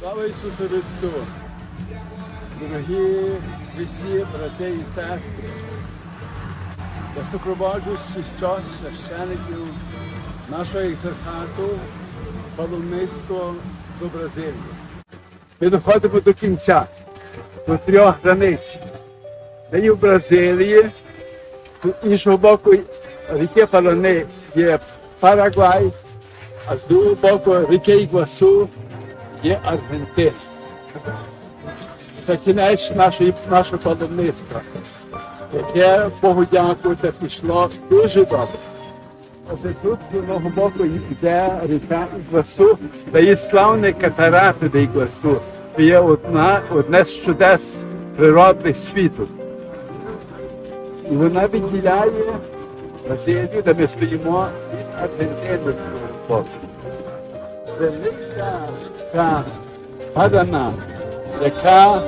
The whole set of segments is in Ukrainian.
Слава Ісусу Христу! Дорогі Христі, брати і сестри! Я супроводжу що священиків нашого ексархату паломництво до Бразилії. Ми доходимо до кінця, до трьох границь. Де є в Бразилії, з іншого боку ріки Парани є Парагвай, а з другого боку ріки Ігуасу є Аргентина. Це кінець нашої, нашого паломництва, яке Богу дякувати пішло дуже добре. Оце тут з одного боку йде ріка Ігуасу, де є славний катарати де Ігуасу. Це є одна, одне з чудес природних світу. І вона відділяє Бразилію, де ми стоїмо від Аргентини. Велика така Парана, яка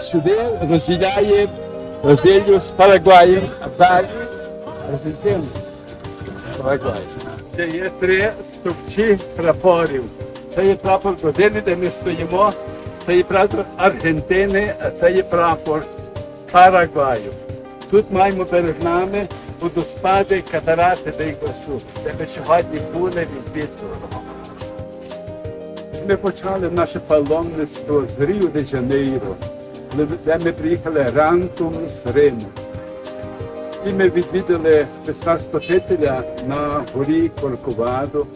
сюди розділяє Бразилію з Парагваєм, а далі Аргентину. з Парагваєм. Це є три стовпчі прапорів. Це є прапор Бразилії, де ми стоїмо. Це є прапор Аргентини, а це є прапор Парагваю. Тут маємо перед нами водоспади Катарати де Ігуасу, де ми сьогодні були відвідували. Ми почали наше паломництво з Ріо де Жанейро, де ми приїхали ранком з Риму. І ми відвідали Христа Спасителя на горі Корковадо.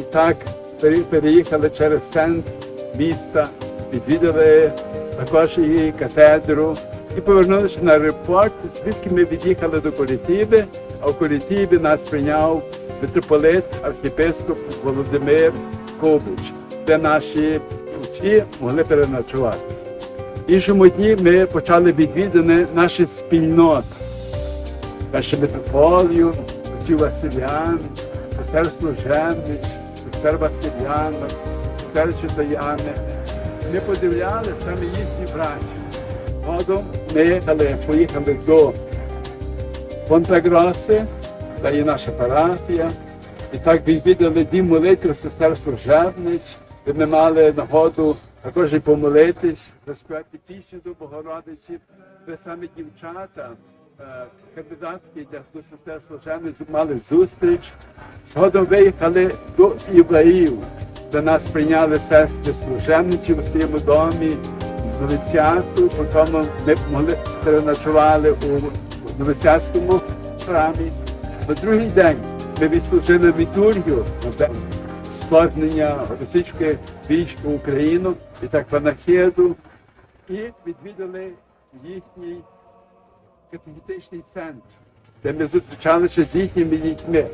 І так переїхали через центр міста, відвідали також її катедру і повернулися на аеропорт, звідки ми від'їхали до Корітіби, а в Корітібі нас прийняв митрополит, архіпископ Володимир Кович, де наші вчі могли переночувати. Іншому дні ми почали відвідини наші спільноти. Перше митрополію, отців Василян, сестер Служеннич, сестер Василянок, сестер Читаяни. Ми подивляли саме їхні браті. Згодом ми але поїхали до Фонтагроси, де є наша парафія. І так відвідали дім молитви сестер Служебниць, де ми мали нагоду також і помолитись, заспівати пісню до Богородиці, де саме дівчата, е, кандидатки до сестер Служебниць мали зустріч. Згодом виїхали до Івлаїв, де нас прийняли сестри служебниці у своєму домі, в новиціату, потім ми могли переночували у новиціатському храмі. На другий день ми відслужили літургію на вторгнення російської військ в Україну і так панахиду, і відвідали їхній катехетичний центр, де ми зустрічалися з їхніми дітьми,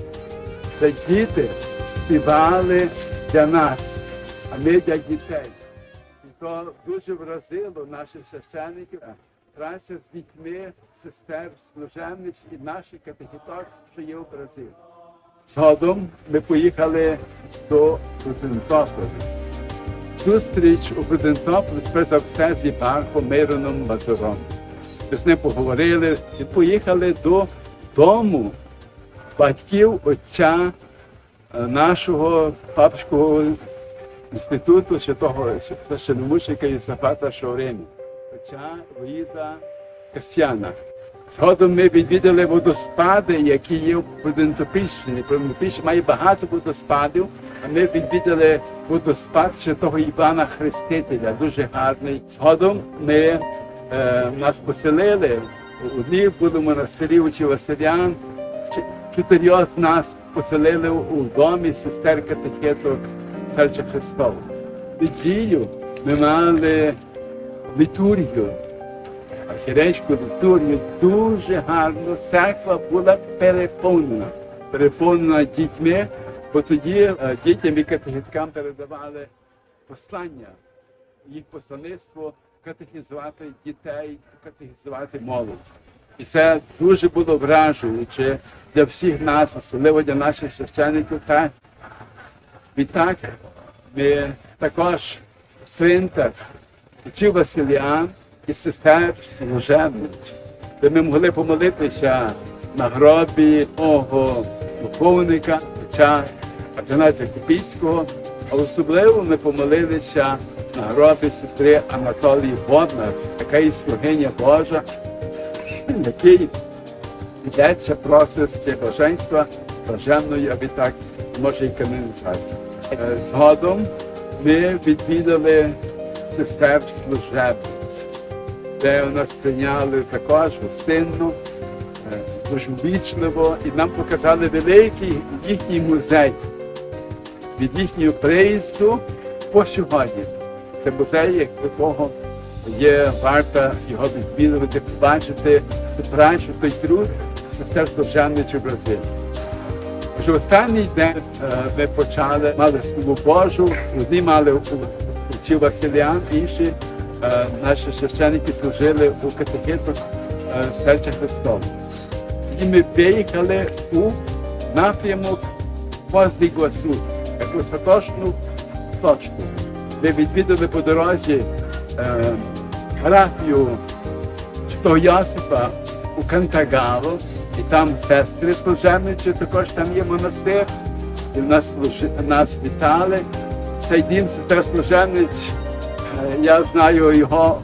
де діти співали для нас, а ми для дітей. І то дуже вразило наших священиків, краще з дітьми, сестер, служебниць і наших катехіток, що є в Бразилії. Згодом ми поїхали до Будентополіс. Зустріч у Будентополіс, за все, з єпархом Мироном Мазуром. Ми з ним поговорили і поїхали до дому батьків отця е, нашого папського інституту святого священомученика Єсафата Шауремі, отця Луїза Касьяна. Згодом ми відвідали водоспади, які є в Будентопільщині. Будентопільщина має багато водоспадів, а ми відвідали водоспад святого Івана Хрестителя, дуже гарний. Згодом ми е, нас поселили. У Одні були монастирі у Василян, чотирьох з нас поселили у домі сестер катехеток Серця Христова. Неділю ми мали літургію архірейську літургію дуже гарно. Церква була переповнена, переповнена дітьми, бо тоді е, дітям і катехіткам передавали послання, їх посланництво катехізувати дітей, катехізувати молодь. І це дуже було вражуюче для всіх нас, особливо для наших священників. Та відтак ми також в цвинтар вчив Василіан і сестер служебниць, де ми могли помолитися на гробі того духовника, отця Афанасія Купільського, А особливо ми помолилися на гробі сестри Анатолії Боднар, яка є слугиня Божа, який йдеться процес для блаженства, блаженної, аби так, може і канонізації. Е, Згодом ми відвідали сестер служебниць, де нас прийняли також гостинно, е, дуже вічливо, і нам показали великий їхній музей від їхнього приїзду по сьогодні. Це музей, якого є варта його відвідувати, побачити працю, той труд сестер служебничі в Бразилії. Вже останній день е, ми почали, мали слово Божу, одні мали у- Василян, інші е, наші священники служили у катехетах е, серця Христова. І ми виїхали у напрямок возле Гуасу, як остаточну точку. Ми відвідали по дорозі е, графію Святого Йосипа у Кантагало, і там сестри служебничі, також там є монастир, і нас, нас вітали. Цей дім сестер служебниць, е, я знаю його,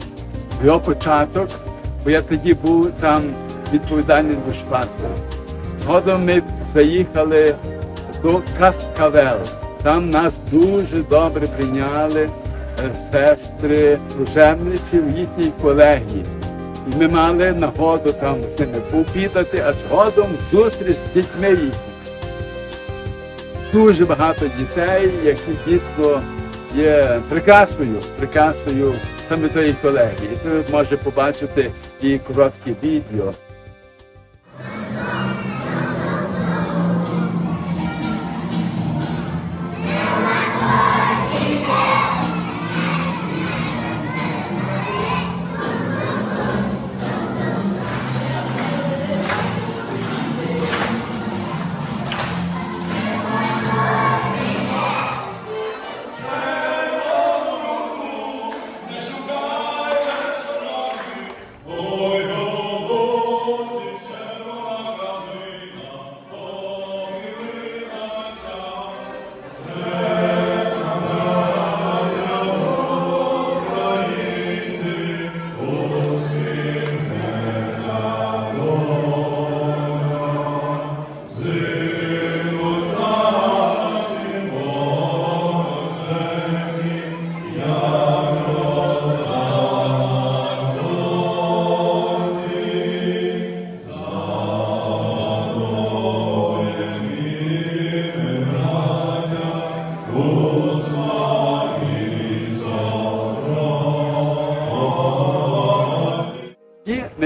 його початок, бо я тоді був там відповідальним душпастером. Згодом ми заїхали до Каскавел. Там нас дуже добре прийняли е, сестри служебниці в їхній колегії. І ми мали нагоду там з ними пообідати, а згодом зустріч з дітьми їхніми. Дуже багато дітей, які дійсно є прикрасою, прикрасою саме тої колегії. І ти може побачити і короткі відео.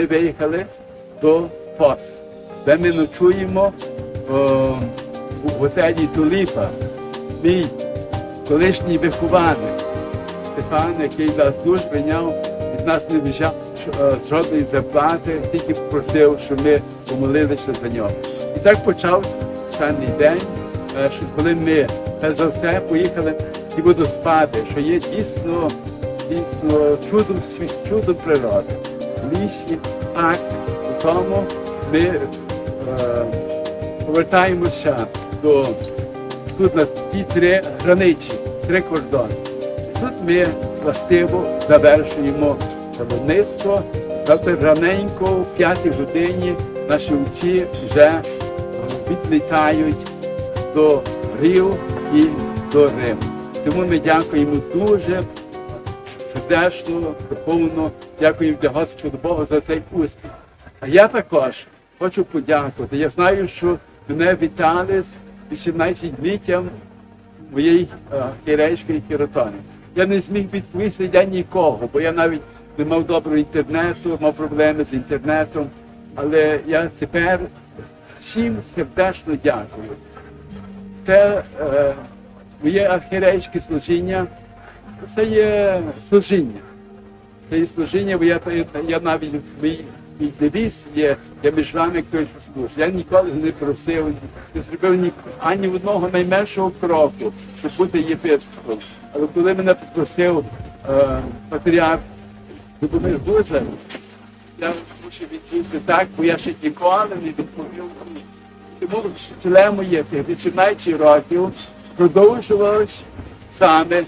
Виїхали до Фос, де ми ночуємо о, у готелі Туліпа. Мій колишній вихованець Стефан, який нас дуже прийняв, від нас не виїжджав е, жодної зарплати, тільки просив, щоб ми помолилися за нього. І так почав останній день, е, що коли ми перш за все поїхали ті водоспади, що є дійсно, дійсно чудом чудом природи. В лісі, так, у тому ми е, повертаємося до тут на ті три границі, три кордони. Тут ми властиво завершуємо виробництво. Завтра раненько, в п'ятій годині, наші вчі вже е, відлітають до Рів і до Риму. Тому ми дякуємо дуже сердечно, духовно, дякуємо для Господа Бога за цей успіх. А я також хочу подякувати. Я знаю, що мене вітали з 18-літтям моєї е, хірейської хіротони. Я не зміг відповісти для нікого, бо я навіть не мав доброго інтернету, мав проблеми з інтернетом. Але я тепер всім сердечно дякую. Те е, моє архірейське служіння це є служіння. Це є служіння, бо я, я навіть мій, мій девіз є, я між вами хтось служить. Я ніколи не просив, не зробив ні ані одного найменшого кроку, щоб бути єпископом. Але коли мене попросив е, патріарх Любомир Гузар, я мушу відповісти так, бо я ще ніколи не відповів. Тому вчителе моє 18 років продовжувалось саме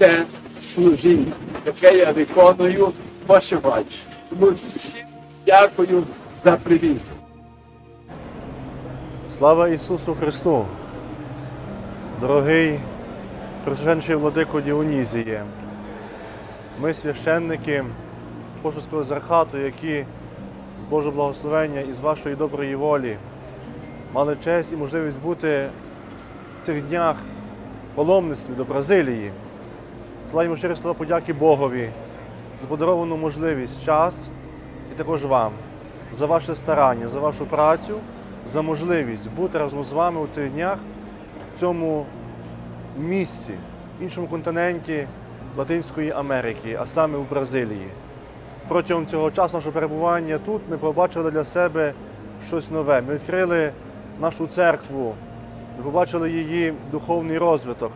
те служіння, яке я виконую пошивач. Тому всім дякую за привіт. Слава Ісусу Христу! Дорогий присвященчий владико Діонізіє, ми священники Пошуського зархату, які з Божого благословення і з вашої доброї волі мали честь і можливість бути в цих днях паломництві до Бразилії. Славимо щире слова подяки Богові за подаровану можливість, час і також вам за ваше старання, за вашу працю, за можливість бути разом з вами у цих днях в цьому місці, іншому континенті Латинської Америки, а саме у Бразилії. Протягом цього часу нашого перебування тут ми побачили для себе щось нове. Ми відкрили нашу церкву, ми побачили її духовний розвиток,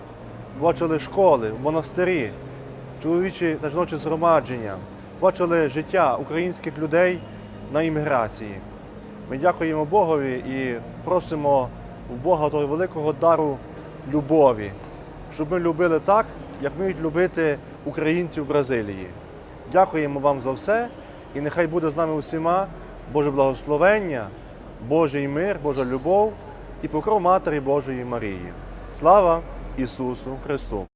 побачили школи, монастирі, чоловічі та жіночі згромадження, бачили життя українських людей на імміграції. Ми дякуємо Богові і просимо в Бога того великого дару любові, щоб ми любили так, як вміють любити українці в Бразилії. Дякуємо вам за все, і нехай буде з нами усіма Боже благословення, Божий мир, Божа любов і покров Матері Божої Марії. Слава Ісусу Христу!